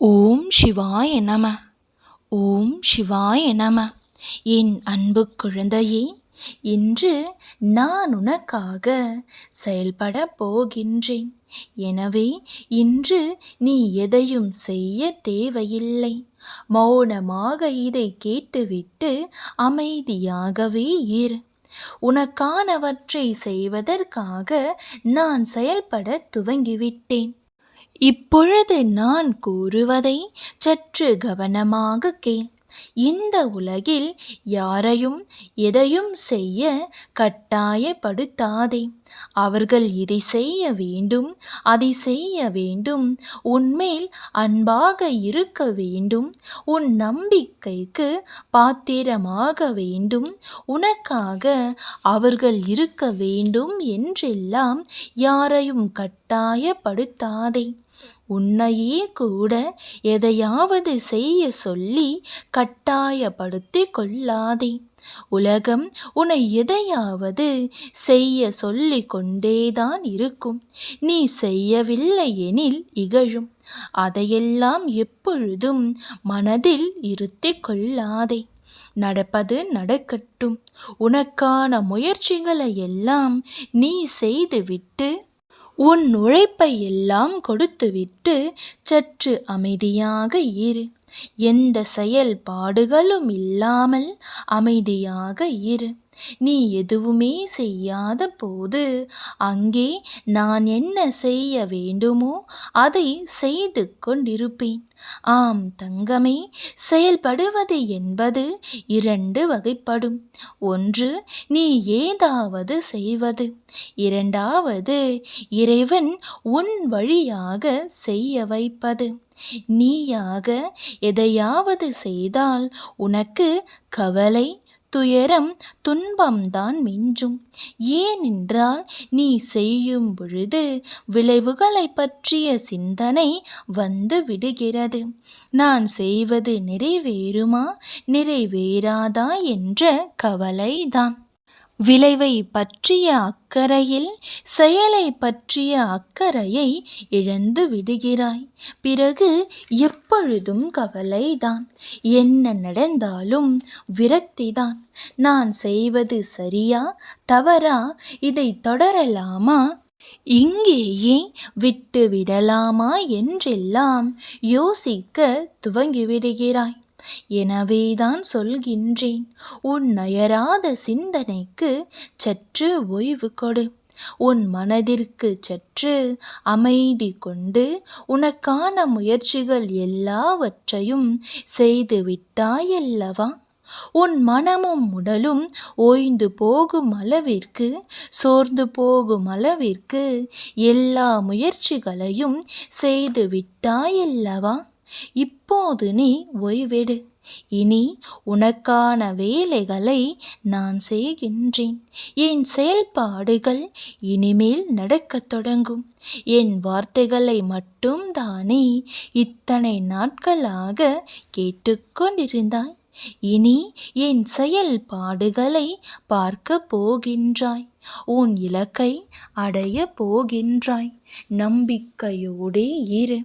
ஓம் சிவாய நம. ஓம் சிவாய நம. என் அன்பு குழந்தையே இன்று நான் உனக்காக செயல்பட போகின்றேன். எனவே இன்று நீ எதையும் செய்ய தேவையில்லை. மௌனமாக இதை கேட்டுவிட்டு அமைதியாகவே இரு. உனக்கானவற்றை செய்வதற்காக நான் செயல்பட துவங்கிவிட்டேன். இப்பொழுது நான் கூறுவதை சற்று கவனமாக கேள். இந்த உலகில் யாரையும் எதையும் செய்ய கட்டாயப்படுத்தாதே. அவர்கள் இதை செய்ய வேண்டும் அதை செய்ய வேண்டும். உன்மேல் அன்பாக இருக்க வேண்டும். உன் நம்பிக்கைக்கு பாத்திரமாக வேண்டும். உனக்காக அவர்கள் இருக்க வேண்டும் என்றெல்லாம் யாரையும் கட்டாயப்படுத்தாதே. உன்னையே கூட எதையாவது செய்ய சொல்லி கட்டாயப்படுத்தி கொள்ளாதே. உலகம் உன்னை எதையாவது செய்ய சொல்லி கொண்டேதான் இருக்கும். நீ செய்யவில்லை எனில் இகழும். அதையெல்லாம் எப்பொழுதும் மனதில் இருத்தி கொள்ளாதே. நடப்பது நடக்கட்டும். உனக்கான முயற்சிகளை எல்லாம் நீ செய்துவிட்டு உன் உழைப்பை எல்லாம் கொடுத்துவிட்டு சற்று அமைதியாக இரு. எந்த செயல்பாடுகளும் இல்லாமல் அமைதியாக இரு. நீ எதுவுமே செய்யாத போது அங்கே நான் என்ன செய்ய வேண்டுமோ அதை செய்து கொண்டிருப்பேன். ஆம் தங்கமே செயல்படுவது என்பது இரண்டு வகைப்படும். ஒன்று நீ ஏதாவது செய்வது. இரண்டாவது இறைவன் உன் வழியாக செய்ய வைப்பது. நீயாக எதையாவது செய்தால் உனக்கு கவலை துயரம் துன்பம்தான் மிஞ்சும். ஏனென்றால் நீ செய்யும் பொழுது விளைவுகளை பற்றிய சிந்தனை வந்து விடுகிறது. நான் செய்வது நிறைவேறுமா? நிறைவேறாதா? என்ற கவலைதான். விளைவை பற்றிய அக்கறையில் செயலை பற்றிய அக்கறையை இழந்து விடுகிறாய். பிறகு எப்பொழுதும் கவலைதான். என்ன நடந்தாலும் விரக்திதான். நான் செய்வது சரியா தவறா இதை தொடரலாமா? இங்கேயே விட்டு விடலாமா என்றெல்லாம் யோசிக்க துவங்கிவிடுகிறாய். எனவேதான் சொல்கின்றேன் உன் நயராத சிந்தனைக்கு சற்று ஓய்வு கொடு. உன் மனதிற்கு சற்று அமைதி கொண்டு உனக்கான முயற்சிகள் எல்லாவற்றையும் செய்து விட்டாயல்லவா உன் மனமும் உடலும் ஓய்ந்து போகும் அளவிற்கு சோர்ந்து போகும் அளவிற்கு எல்லா முயற்சிகளையும் செய்து விட்டாயல்லவா இப்போது நீ ஓய்வெடு. இனி உனக்கான வேலைகளை நான் செய்கின்றேன். என் செயல்பாடுகள் இனிமேல் நடக்கத் தொடங்கும். என் வார்த்தைகளை மட்டும் தானே இத்தனை நாட்களாக கேட்டுக்கொண்டிருந்தாய். இனி என் செயல்பாடுகளை பார்க்க போகின்றாய். உன் இலக்கை அடைய போகின்றாய். நம்பிக்கையோடே இரு.